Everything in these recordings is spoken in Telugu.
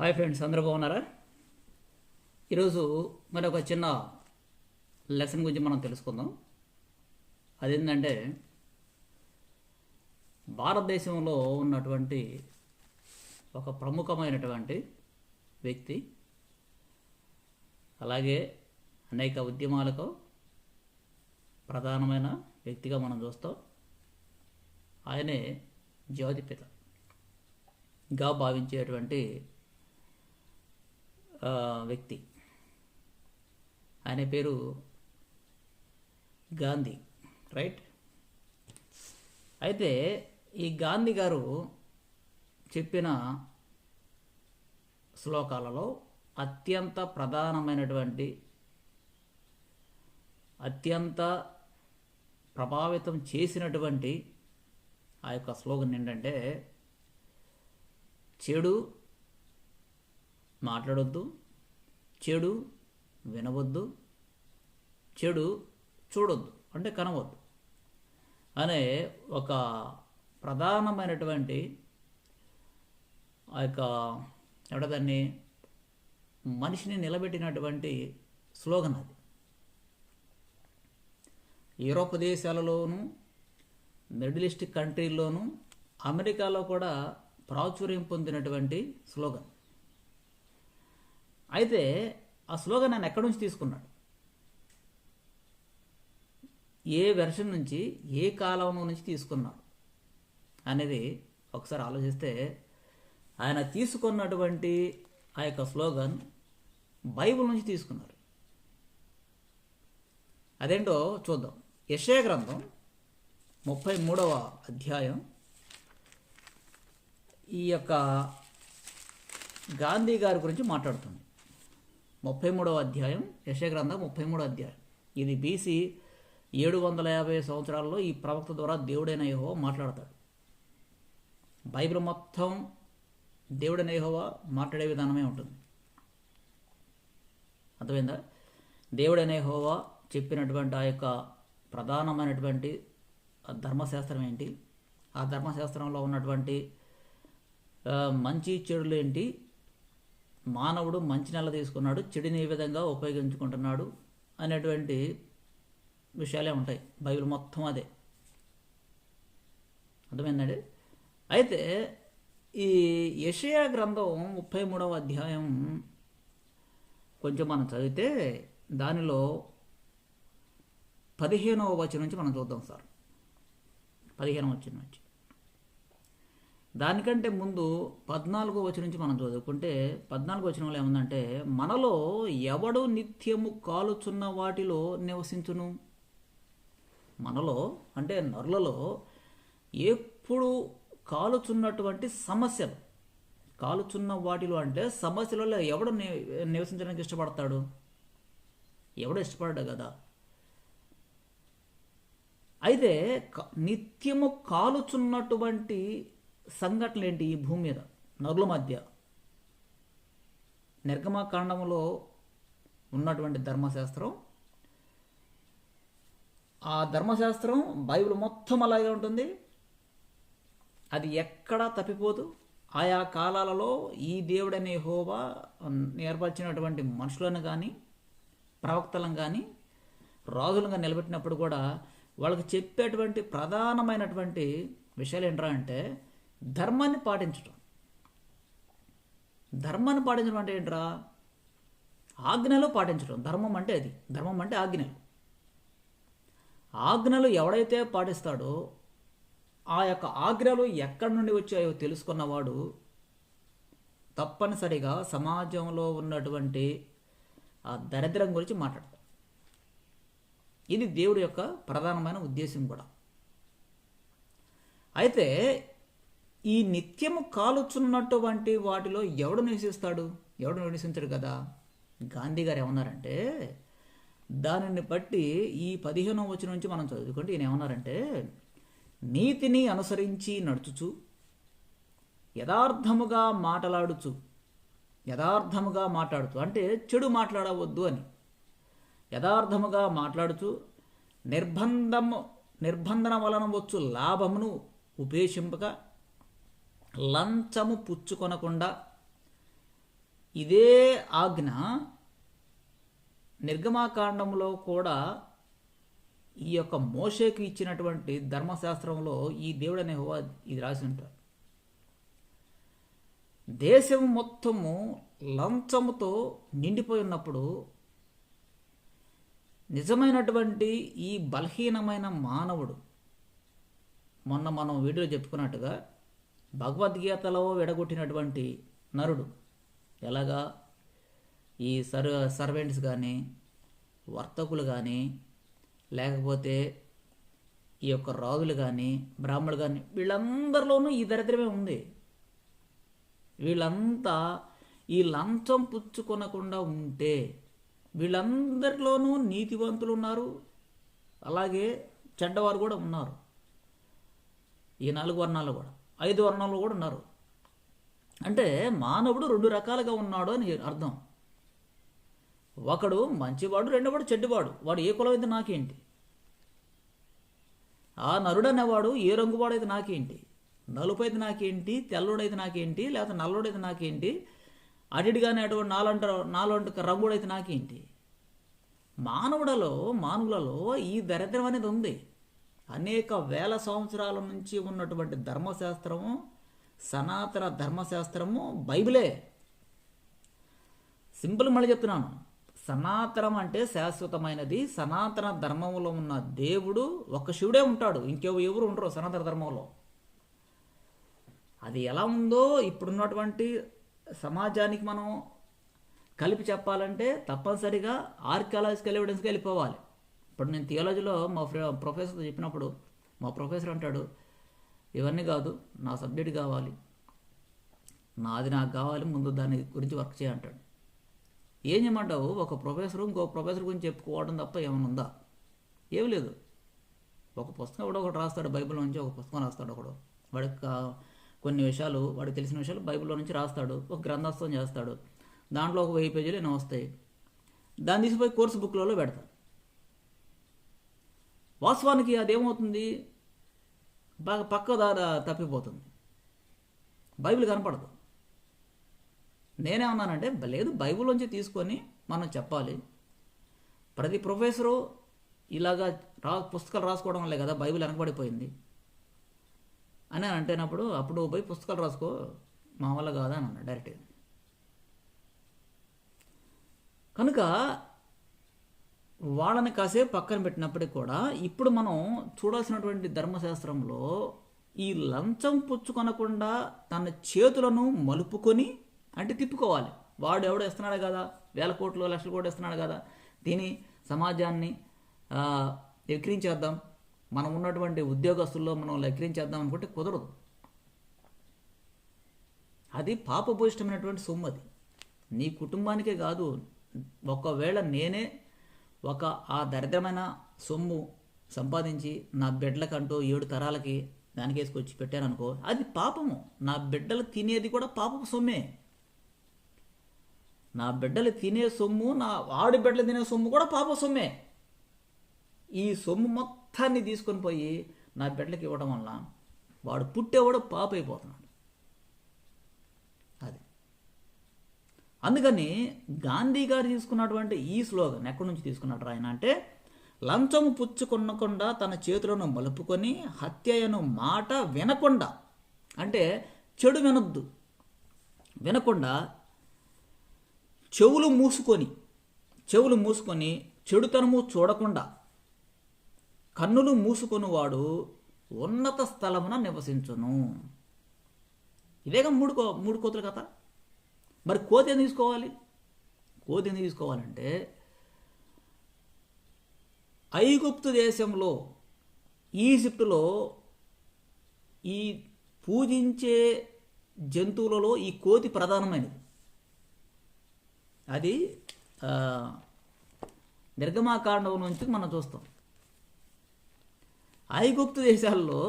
హాయ్ ఫ్రెండ్స్ అందరూ బాగున్నారా? ఈరోజు మరి ఒక చిన్న లెసన్ గురించి మనం తెలుసుకుందాం. అదేంటంటే భారతదేశంలో ఉన్నటువంటి ఒక ప్రముఖమైనటువంటి వ్యక్తి అలాగే అనేక ఉద్యమాలకు ప్రధానమైన వ్యక్తిగా మనం చూస్తాం. ఆయనే జ్యోతిపిత. గా భావించేటువంటి వ్యక్తి. ఆయన పేరు గాంధీ రైట్? అయితే ఈ గాంధీ గారు చెప్పిన శ్లోకాలలో అత్యంత ప్రధానమైనటువంటి అత్యంత ప్రభావితం చేసినటువంటి ఆ యొక్క స్లోగన్ ఏంటంటే చెడు మాట్లాడొద్దు చెడు వినవద్దు చెడు చూడొద్దు అంటే కనవద్దు అనే ఒక ప్రధానమైనటువంటి ఆ యొక్క ఎవడదాన్ని మనిషిని నిలబెట్టినటువంటి స్లోగన్ అది. యూరోప్ దేశాలలోనూ మిడిల్ ఈస్ట్ కంట్రీల్లోనూ అమెరికాలో కూడా ప్రాచుర్యం పొందినటువంటి స్లోగన్. అయితే ఆ స్లోగన్ ఆయన ఎక్కడి నుంచి తీసుకున్నాడు? ఏ వెర్షన్ నుంచి ఏ కాలం నుంచి తీసుకున్నాడు? అనేది ఒకసారి ఆలోచిస్తే ఆయన తీసుకున్నటువంటి ఆ యొక్క స్లోగన్ బైబిల్ నుంచి తీసుకున్నారు. అదేంటో చూద్దాం. యశయ గ్రంథం ముప్పై మూడవ అధ్యాయం. ఈ యొక్క గాంధీ గారి గురించి మాట్లాడుతుంది. ముప్పై మూడవ అధ్యాయం యశగ్రంథం ముప్పై మూడో అధ్యాయం. ఇది బీసీ ఏడు వందల యాభై సంవత్సరాల్లో ఈ ప్రవక్త ద్వారా దేవుడైన యహోవా మాట్లాడతాడు. బైబిల్ మొత్తం దేవుడైన యహోవా మాట్లాడే విధానమే ఉంటుంది. అర్థమైందా? దేవుడైన యహోవా చెప్పినటువంటి ఆ యొక్క ప్రధానమైనటువంటి ధర్మశాస్త్రం ఏంటి? ఆ ధర్మశాస్త్రంలో ఉన్నటువంటి మంచి చెడులు ఏంటి? మానవుడు మంచి నెల తీసుకున్నాడు చెడుని ఏ విధంగా ఉపయోగించుకుంటున్నాడు అనేటువంటి విషయాలే ఉంటాయి. బైబిల్ మొత్తం అదే. అర్థమైందండి? అయితే ఈ యషయా గ్రంథం ముప్పై మూడవ అధ్యాయం కొంచెం మనం చదివితే దానిలో పదిహేనవ వచనం నుంచి మనం చూద్దాం సార్. పదిహేనవ వచనం నుంచి. దానికంటే ముందు పద్నాలుగో వచనం నుంచి మనం చదువుకుంటే పద్నాలుగో వచనంలో ఏముందంటే మనలో ఎవడు నిత్యము కాలుచున్న వాటిలో నివసించును? మనలో అంటే నరులలో ఎప్పుడు కాలుచున్నటువంటి సమస్యలు. కాలుచున్న వాటిలో అంటే సమస్యలలో ఎవడు ని- నివసించడానికి ఇష్టపడతాడు? ఎవడు ఇష్టపడ్డా కదా? అయితే క- నిత్యము కాలుచున్నటువంటి సంఘటనలు ఏంటి ఈ భూమి మీద? నరుల మధ్య. నిర్గమకాండంలో ఉన్నటువంటి ధర్మశాస్త్రం. ఆ ధర్మశాస్త్రం బైబిల్ మొత్తం అలాగే ఉంటుంది. అది ఎక్కడా తప్పిపోదు. ఆయా కాలాలలో ఈ దేవుడనే హోవా నేర్పరిచినటువంటి మనుషులను కానీ ప్రవక్తలను కానీ రాజులుగా నిలబెట్టినప్పుడు కూడా వాళ్ళకి చెప్పేటువంటి ప్రధానమైనటువంటి విషయాలు ఏంట్రా అంటే ధర్మాన్ని పాటించడం ధర్మాన్ని పాటించడం అంటే ఏంట్రా? ఆజ్ఞలు పాటించడం ధర్మం అంటే అది. ధర్మం అంటే ఆజ్ఞలు ఆజ్ఞలు ఎవడైతే పాటిస్తాడో ఆ యొక్క ఆజ్ఞలు ఎక్కడి నుండి వచ్చాయో తెలుసుకున్నవాడు తప్పనిసరిగా సమాజంలో ఉన్నటువంటి ఆ దరిద్రం గురించి మాట్లాడతాడు. ఇది దేవుడి యొక్క ప్రధానమైన ఉద్దేశం కూడా. అయితే ఈ నిత్యము కాలుచున్నటువంటి వాటిలో ఎవడు నివసిస్తాడు? ఎవడు నివసించడు కదా? గాంధీ గారు ఏమన్నారంటే దానిని బట్టి ఈ పదిహేనో వచ్చిన నుంచి మనం చదువుకుంటే ఈయన ఏమన్నారంటే నీతిని అనుసరించి నడుచుచు యథార్థముగా మాట్లాడుచు యథార్థముగా మాట్లాడుతూ అంటే చెడు మాట్లాడవద్దు అని. యథార్థముగా మాట్లాడుచు నిర్బంధము నిర్బంధన వలన వచ్చు లాభమును ఉపేక్షింపక లంచము పుచ్చుకొనకుండా ఇదే ఆజ్ఞ నిర్గమాకాండంలో కూడా ఈ యొక్క మోషేకి ఇచ్చినటువంటి ధర్మశాస్త్రంలో ఈ దేవుడు అనే హోవా ఇది రాసి ఉంటారు. దేశం మొత్తము లంచముతో నిండిపోయి ఉన్నప్పుడు నిజమైనటువంటి ఈ బలహీనమైన మానవుడు మొన్న మనం వీడియో చెప్పుకున్నట్టుగా భగవద్గీతలో విడగొట్టినటువంటి నరుడు ఎలాగా? ఈ సర్ సర్వెంట్స్ కానీ వర్తకులు కానీ లేకపోతే ఈ యొక్క రాజులు కానీ బ్రాహ్మణులు కానీ వీళ్ళందరిలోనూ ఈ దరిద్రమే ఉంది. వీళ్ళంతా ఈ లంచం పుచ్చుకొనకుండా ఉంటే వీళ్ళందరిలోనూ నీతివంతులు ఉన్నారు. అలాగే చెడ్డవారు కూడా ఉన్నారు. ఈ నాలుగు వర్ణాలు కూడా. ఐదు వర్ణంలో కూడా ఉన్నారు. అంటే మానవుడు రెండు రకాలుగా ఉన్నాడు అని అర్థం. ఒకడు మంచివాడు రెండోవాడు చెడ్డవాడు. వాడు ఏ కులం అయితే నాకేంటి? ఆ నరుడు అనేవాడు ఏ రంగువాడైతే నాకేంటి? నలుపు అయితే నాకేంటి? తెల్లుడైతే నాకేంటి? లేకపోతే నల్లుడైతే నాకేంటి? అడిడిగానే అటువంటి నాలంట నాలంట రంగుడైతే నాకేంటి? మానవుడలో మానవులలో ఈ దరిద్రం అనేది ఉంది. అనేక వేల సంవత్సరాల నుంచి ఉన్నటువంటి ధర్మశాస్త్రము సనాతన ధర్మశాస్త్రము బైబిలే. సింపుల్ మళ్ళీ చెప్తున్నాను. సనాతనం అంటే శాశ్వతమైనది. సనాతన ధర్మంలో ఉన్న దేవుడు ఒక శివుడే ఉంటాడు. ఇంకెవరు ఎవరు ఉండరు సనాతన ధర్మంలో అది ఎలా ఉందో ఇప్పుడున్నటువంటి సమాజానికి మనం కలిపి చెప్పాలంటే తప్పనిసరిగా ఆర్కియాలజికల్ ఎవిడెన్స్కి వెళ్ళిపోవాలి. ఇప్పుడు నేను థియాలజీలో మా ఫ్రె- ప్రొఫెసర్ చెప్పినప్పుడు మా ప్రొఫెసర్ అంటాడు ఇవన్నీ కాదు నా సబ్జెక్ట్ కావాలి. నాది నాకు కావాలి ముందు దాని గురించి వర్క్ చేయంటాడు ఏం చేయమంటావు? ఒక ప్రొఫెసర్ ఇంకో ప్రొఫెసర్ గురించి చెప్పుకోవడం తప్ప ఏమైనా ఉందా? ఏం లేదు. ఒక పుస్తకం కూడా ఒకటి రాస్తాడు బైబిల్ నుంచి ఒక పుస్తకం రాస్తాడు ఒకడు. వాడికి కొన్ని విషయాలు వాడికి తెలిసిన విషయాలు బైబిల్లో నుంచి రాస్తాడు. ఒక గ్రంథస్థం చేస్తాడు. దాంట్లో ఒక వెయ్యి పేజీలు ఎన్నో వస్తాయి. దాన్ని తీసిపోయి కోర్సు బుక్లలో పెడతాను వాస్తవానికి అదేమవుతుంది? బాగా పక్క దారి తప్పిపోతుంది. బైబిల్ కనపడదు. నేనేమన్నానంటే లేదు బైబిల్ నుంచి తీసుకొని మనం చెప్పాలి. ప్రతి ప్రొఫెసరు ఇలాగా రా పుస్తకాలు రాసుకోవడం వల్లే కదా బైబిల్ వెనకబడిపోయింది. అని అంటేనప్పుడు అప్పుడు పోయి పుస్తకాలు రాసుకో మా వల్ల కాదా అని అన్న డైరెక్ట్గా. కనుక వాళ్ళని కాసేపు పక్కన పెట్టినప్పటికి కూడా ఇప్పుడు మనం చూడాల్సినటువంటి ధర్మశాస్త్రంలో ఈ లంచం పుచ్చుకొనకుండా తన చేతులను మలుపుకొని అంటే తిప్పుకోవాలి. వాడు ఎవడో ఇస్తున్నాడు కదా వేల కోట్లు లక్షల కోట్లు ఇస్తున్నాడు కదా దీని సమాజాన్ని ఎక్కిరించేద్దాం. మనం ఉన్నటువంటి ఉద్యోగస్తుల్లో మనం ఎక్కిరించేద్దాం అనుకుంటే కుదరదు. అది పాపభూయిష్టమైనటువంటి సొమ్ము అది. నీ కుటుంబానికే కాదు ఒకవేళ నేనే ఒక ఆ దరిద్రమైన సొమ్ము సంపాదించి నా బిడ్డలకంటూ ఏడు తరాలకి దానికేసుకొచ్చి పెట్టాననుకో అది పాపము. నా బిడ్డలు తినేది కూడా పాపపు సొమ్మే. నా బిడ్డలు తినే సొమ్ము నా ఆడి బిడ్డలు తినే సొమ్ము కూడా పాప సొమ్మే. ఈ సొమ్ము మొత్తాన్ని తీసుకొని పోయి నా బిడ్డలకి ఇవ్వడం వల్ల వాడు పుట్టేవాడు పాప అయిపోతున్నాడు అది అందుకని గాంధీ గారు తీసుకున్నటువంటి ఈ స్లోగన్ ఎక్కడి నుంచి తీసుకున్నాడు ఆయన అంటే లంచము పుచ్చుకునకుండా తన చేతులను మలుపుకొని హత్యయను మాట వినకుండా అంటే చెడు వినొద్దు వినకుండా చెవులు మూసుకొని చెవులు మూసుకొని చెడుతనము చూడకుండా కన్నులు మూసుకొనివాడు ఉన్నత స్థలమున నివసించును. ఇదేగా మూడు కో మూడు కోతుల కథ? మరి కోతి ఎందుకు తీసుకోవాలి? కోతి ఎందుకు తీసుకోవాలంటే ఐగుప్తు దేశంలో ఈజిప్టులో ఈ పూజించే జంతువులలో ఈ కోతి ప్రధానమైనది. అది నిర్గమాకాండం నుంచి మనం చూస్తాం. ఐగుప్తు దేశాల్లో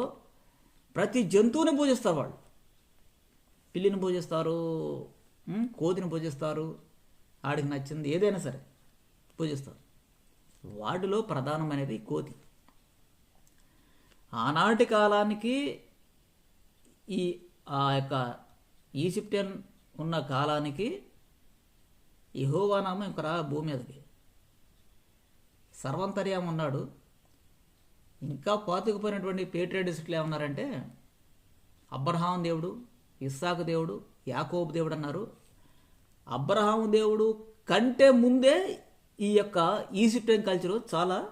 ప్రతి జంతువుని పూజిస్తారు వాళ్ళు. పిల్లిని పూజిస్తారు కోతిని పూజిస్తారు ఆడికి నచ్చింది ఏదైనా సరే పూజిస్తారు. వాటిలో ప్రధానమైనది కోతి. ఆనాటి కాలానికి ఈ ఆ యొక్క ఈజిప్టియన్ ఉన్న కాలానికి యహోవానామం నామం రా భూమి మీదకి. సర్వంతర్యం ఉన్నాడు. ఇంకా పాతుకుపోయినటువంటి పేట్రియడిస్టులు ఏమన్నారంటే అబ్రహాం దేవుడు ఇస్సాకు దేవుడు యాకోబు దేవుడు అన్నారు. అబ్రహాం దేవుడు కంటే ముందే ఈ యొక్క ఈజిప్టియన్ కల్చరు చాలా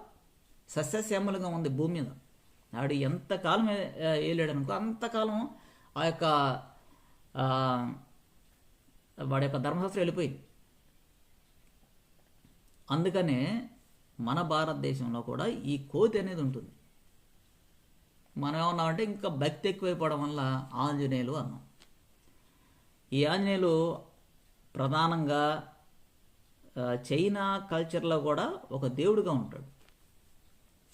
సస్యశ్యామలంగా ఉంది భూమి మీద. ఆడు ఎంతకాలం ఏ- అనుకో అంతకాలం ఆ యొక్క వాడి యొక్క ధర్మశాస్త్రం వెళ్ళిపోయింది. అందుకనే మన భారతదేశంలో కూడా ఈ కోతి అనేది ఉంటుంది. మనం ఏమన్నామంటే ఇంకా భక్తి ఎక్కువైపోవడం వల్ల ఆంజనేయులు అన్నాం. ఈ ఆంజనేయులు ప్రధానంగా చైనా కల్చర్లో కూడా ఒక దేవుడిగా ఉంటాడు.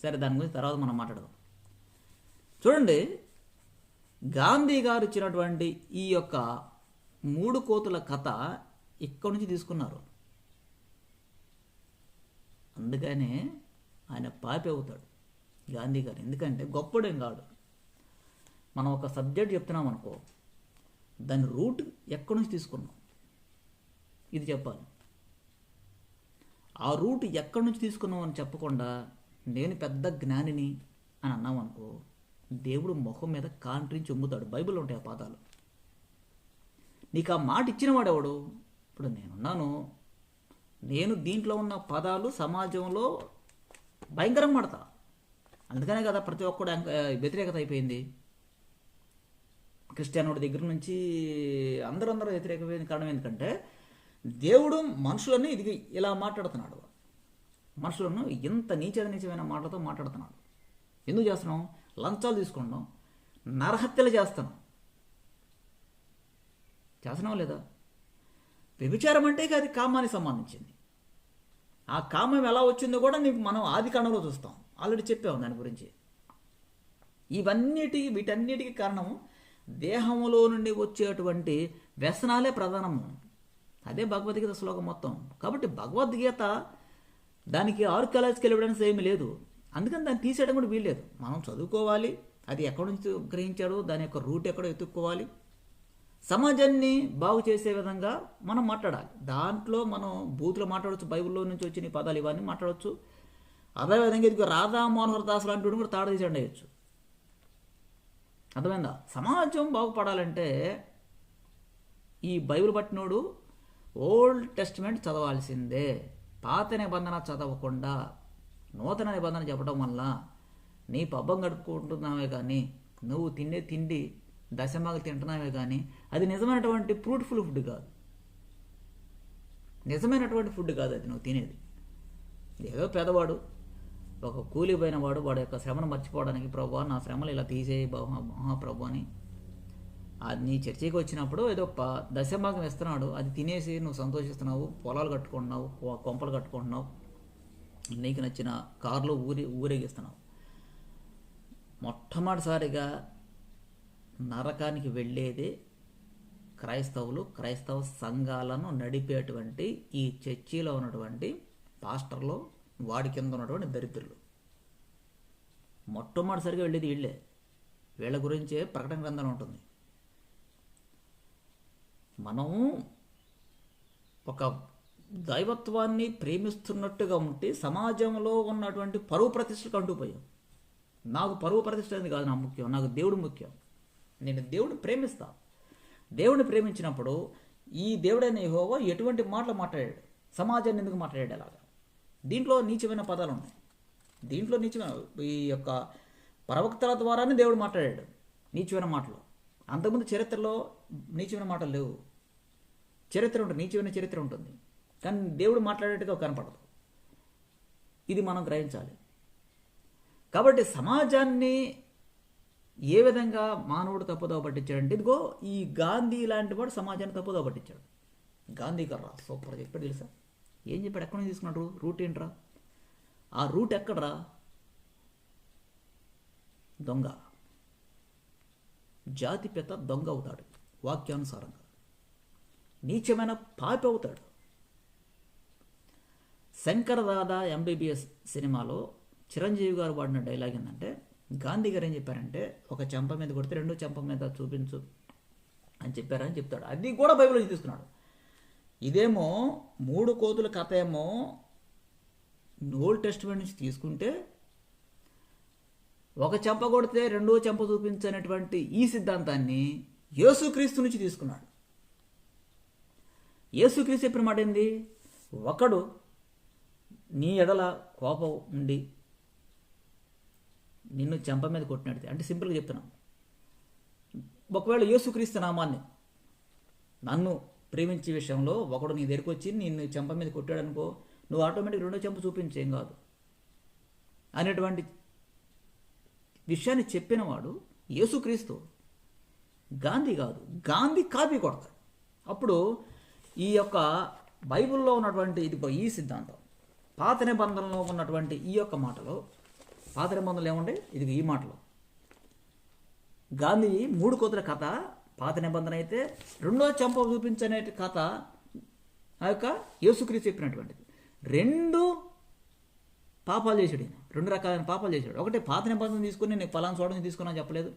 సరే దాని గురించి తర్వాత మనం మాట్లాడదాం. చూడండి గాంధీ గారు ఇచ్చినటువంటి ఈ యొక్క మూడు కోతుల కథ ఇక్కడి నుంచి తీసుకున్నారు. అందుకనే ఆయన పాపి అవుతాడు గాంధీ గారు. ఎందుకంటే గొప్పడేం కాడు. మనం ఒక సబ్జెక్ట్ చెప్తున్నాం అనుకో దాని రూట్ ఎక్కడి నుంచి తీసుకున్నాం? ఇది చెప్పాలి. ఆ రూట్ ఎక్కడి నుంచి తీసుకున్నాం అని చెప్పకుండా నేను పెద్ద జ్ఞానిని అని అన్నాం అనుకో దేవుడు ముఖం మీద కాంట్రించి ఉమ్ముతాడు బైబిల్ ఉంటాయి ఆ పాదాలు. నీకు ఆ మాట ఇచ్చినవాడు ఎవడు? ఇప్పుడు నేనున్నాను. నేను దీంట్లో ఉన్న పదాలు సమాజంలో భయంకరంగా పడతా అందుకనే కదా ప్రతి ఒక్కడు వ్యతిరేకత అయిపోయింది. క్రిస్టియానోడి దగ్గర నుంచి అందరూ అందరూ వ్యతిరేకమైన కారణం ఎందుకంటే దేవుడు మనుషులను ఇది ఇలా మాట్లాడుతున్నాడు. మనుషులను ఇంత నీచ నీచమైన మాటలతో మాట్లాడుతున్నాడు. ఎందుకు చేస్తున్నాం? లంచాలు తీసుకుంటున్నాం. నరహత్యలు చేస్తున్నాం. చేస్తున్నాం లేదా? వ్యభిచారం అంటే అది కామానికి సంబంధించింది. ఆ కామం ఎలా వచ్చిందో కూడా నీకు మనం ఆది కాండంలో చూస్తాం. ఆల్రెడీ చెప్పాము దాని గురించి. ఇవన్నిటికి వీటన్నిటికీ కారణం దేహంలో నుండి వచ్చేటువంటి వ్యసనాలే ప్రధానము. అదే భగవద్గీత శ్లోకం మొత్తం. కాబట్టి భగవద్గీత దానికి ఆర్కాలజీకి వెళ్ళడానికి ఏమీ లేదు. అందుకని దాన్ని తీసేయడం కూడా వీల్లేదు. మనం చదువుకోవాలి. అది ఎక్కడి నుంచి గ్రహించాడో దాని యొక్క రూట్ ఎక్కడో ఎత్తుక్కోవాలి. సమాజాన్ని బాగు చేసే విధంగా మనం మాట్లాడాలి. దాంట్లో మనం బూతులు మాట్లాడవచ్చు బైబిల్లో నుంచి వచ్చిన పదాలు ఇవన్నీ మాట్లాడవచ్చు అదేవిధంగా ఇది రాధా మనోహర్ దాస్ లాంటి వాడు కూడా తాడ తీసండి వేయచ్చు అర్థమైందా? సమాజం బాగుపడాలంటే ఈ బైబిల్ పట్టినోడు ఓల్డ్ టెస్ట్మెంట్ చదవాల్సిందే. పాత నిబంధన చదవకుండా నూతన నిబంధన చెప్పడం వల్ల నీ పబ్బం గడుపుకుంటున్నావే కానీ నువ్వు తినే తిండి దశమాలు తింటున్నావే కానీ అది నిజమైనటువంటి ఫ్రూట్ఫుల్ ఫుడ్ కాదు. నిజమైనటువంటి ఫుడ్ కాదు అది నువ్వు తినేది. ఏదో పేదవాడు ఒక కూలిపోయిన వాడు వాడు యొక్క శ్రమను మర్చిపోవడానికి ప్రభు నా శ్రమలు ఇలా తీసేయి బాబా మహా ప్రభు అని నీ చర్చికి వచ్చినప్పుడు ఏదో దశభాగం ఇస్తున్నాడు అది తినేసి నువ్వు సంతోషిస్తున్నావు. పొలాలు కట్టుకుంటున్నావు. కొంపలు కట్టుకుంటున్నావు. నీకు నచ్చిన కారులో ఊరి ఊరేగిస్తున్నావు. మొట్టమొదటిసారిగా నరకానికి వెళ్ళేది క్రైస్తవులు క్రైస్తవ సంఘాలను నడిపేటువంటి ఈ చర్చిలో ఉన్నటువంటి పాస్టర్లు వాడి కింద ఉన్నటువంటి దరిద్రులు. మొట్టమొదటిసారిగా వెళ్ళేది వీళ్ళే. వీళ్ళ గురించే ప్రకటన గ్రంథం ఉంటుంది. మనం ఒక దైవత్వాన్ని ప్రేమిస్తున్నట్టుగా ఉంటే సమాజంలో ఉన్నటువంటి పరువు ప్రతిష్టకు అంటుపోయాం నాకు పరువు ప్రతిష్ట అనేది కాదు నా ముఖ్యం నాకు దేవుడు ముఖ్యం. నేను దేవుడిని ప్రేమిస్తా. దేవుడిని ప్రేమించినప్పుడు ఈ దేవుడైన యెహోవా ఎటువంటి మాటలు మాట్లాడాడు? సమాజాన్ని ఎందుకు మాట్లాడాడు అలాగా? దీంట్లో నీచమైన పదాలు ఉన్నాయి. దీంట్లో నీచమైన ఈ యొక్క ప్రవక్తల ద్వారానే దేవుడు మాట్లాడాడు నీచమైన మాటలు. అంతకుముందు చరిత్రలో నీచమైన మాటలు లేవు. చరిత్ర ఉంటుంది నీచమైన చరిత్ర ఉంటుంది. కానీ దేవుడు మాట్లాడేట్టుగా కనపడదు. ఇది మనం గ్రహించాలి. కాబట్టి సమాజాన్ని ఏ విధంగా మానవుడు తప్పుదోవ పట్టించాడంటే ఇదిగో ఈ గాంధీ లాంటి వాడు సమాజాన్ని తప్పుదోవ పట్టించాడు. గాంధీ కర్రా సూపర్ చెప్పాడు తెలుసా? ఏం చెప్పాడు? ఎక్కడ నుంచి తీసుకున్నాడు? రూట్ ఏంట్రా? ఆ రూట్ ఎక్కడరా? దొంగ. జాతి పెద్ద దొంగ అవుతాడు వాక్యానుసారంగా. నీచమైన పాపి అవుతాడు. శంకర్ ఎంబీబీఎస్ సినిమాలో చిరంజీవి గారు వాడిన డైలాగ్ ఏంటంటే గాంధీ గారు ఏం చెప్పారంటే ఒక చెంప మీద కొడితే రెండో చెంప మీద చూపించు అని చెప్పారని చెప్తాడు. అది కూడా బైబిల్ నుంచి తీసుకున్నాడు. ఇదేమో మూడు కోతుల కథ ఏమో ఓల్డ్ టెస్ట్మెంట్ నుంచి తీసుకుంటే ఒక చెంప కొడితే రెండో చెంప చూపించనటువంటి ఈ సిద్ధాంతాన్ని యేసుక్రీస్తు నుంచి తీసుకున్నాడు. యేసుక్రీస్తు చెప్పిన మాట ఏంది? ఒకడు నీ ఎడల కోపం ఉండి నిన్ను చెంప మీద కొట్టినట్టు. అంటే సింపుల్గా చెప్తున్నాను ఒకవేళ యేసుక్రీస్తు నామాన్ని నన్ను ప్రేమించే విషయంలో ఒకడు నీ దగ్గరికి వచ్చి నిన్ను చెంప మీద కొట్టాడు అనుకో నువ్వు ఆటోమేటిక్ రెండో చెంప చూపించేం కాదు. అనేటువంటి విషయాన్ని చెప్పినవాడు యేసుక్రీస్తు. గాంధీ కాదు. గాంధీ కాపీ కొడతాడు. అప్పుడు ఈ యొక్క బైబిల్లో ఉన్నటువంటి ఇది ఈ సిద్ధాంతం. పాత నిబంధనలో ఉన్నటువంటి ఈ యొక్క మాటలో పాత నిబంధనలు ఏముండే? ఇది ఈ మాటలు. గాంధీ మూడు కోతుల కథ పాత నిబంధన అయితే రెండో చెంప చూపించనే కథ ఆ యొక్క యేసుక్రీస్తు చెప్పినటువంటిది. రెండు పాపాలు చేశాడు రెండు రకాలైన పాపాలు చేశాడు. ఒకటి పాత నిబంధన తీసుకుని నేను పలానా చోట నుంచి చెప్పలేదు.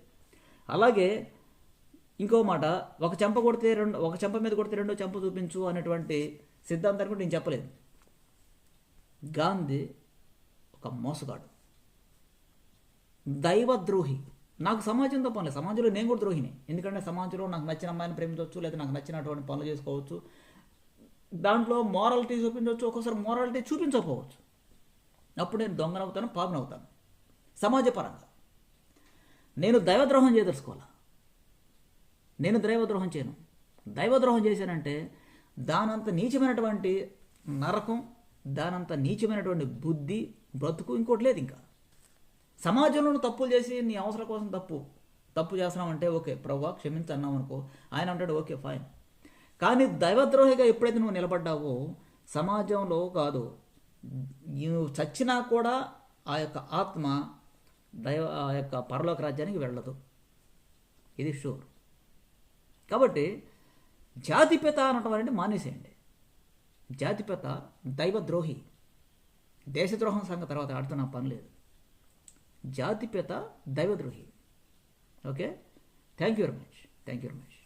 అలాగే ఇంకో మాట ఒక చెంప కొడితే రెండు ఒక చెంప మీద కొడితే రెండో చెంప చూపించు అనేటువంటి సిద్ధాంతాన్ని కూడా నేను చెప్పలేదు. గాంధీ ఒక మోసగాడు. దైవద్రోహి. నాకు సమాజంతో పనులు సమాజంలో నేను కూడా ద్రోహిని. ఎందుకంటే సమాజంలో నాకు నచ్చిన అమ్మాయిని ప్రేమించవచ్చు లేదా నాకు నచ్చినటువంటి పనులు చేసుకోవచ్చు. దాంట్లో మారాలిటీ చూపించవచ్చు ఒక్కోసారి మారాలిటీ చూపించకపోవచ్చు. అప్పుడు నేను దొంగనవుతాను పాపనవుతాను. సమాజపరంగా. నేను దైవద్రోహం చేయదలుచుకోవాలా? నేను దైవద్రోహం చేయను. దైవద్రోహం చేశానంటే దానంత నీచమైనటువంటి నరకం దానంత నీచమైనటువంటి బుద్ధి బ్రతుకు ఇంకోటి లేదు ఇంకా. సమాజంలో తప్పులు చేసి నీ అవసరం కోసం తప్పు తప్పు చేస్తున్నామంటే ఓకే ప్రభా క్షమించి అన్నాం అనుకో. ఆయన అంటాడు ఓకే ఫైన్. కానీ దైవద్రోహిగా ఎప్పుడైతే నువ్వు నిలబడ్డావో సమాజంలో కాదు నువ్వు చచ్చినా కూడా ఆ యొక్క ఆత్మ దైవ ఆ యొక్క పరలోక రాజ్యానికి వెళ్ళదు. ఇది షూర్ కాబట్టి జాతిపిత అనటం అనేది మానేసేయండి. జాతిపిత దైవద్రోహి దేశద్రోహం సంఘ తర్వాత ఆడుతున్న పని లేదు. జాతిపిత దైవద్రోహి. Okay? Thank you very much thank you very much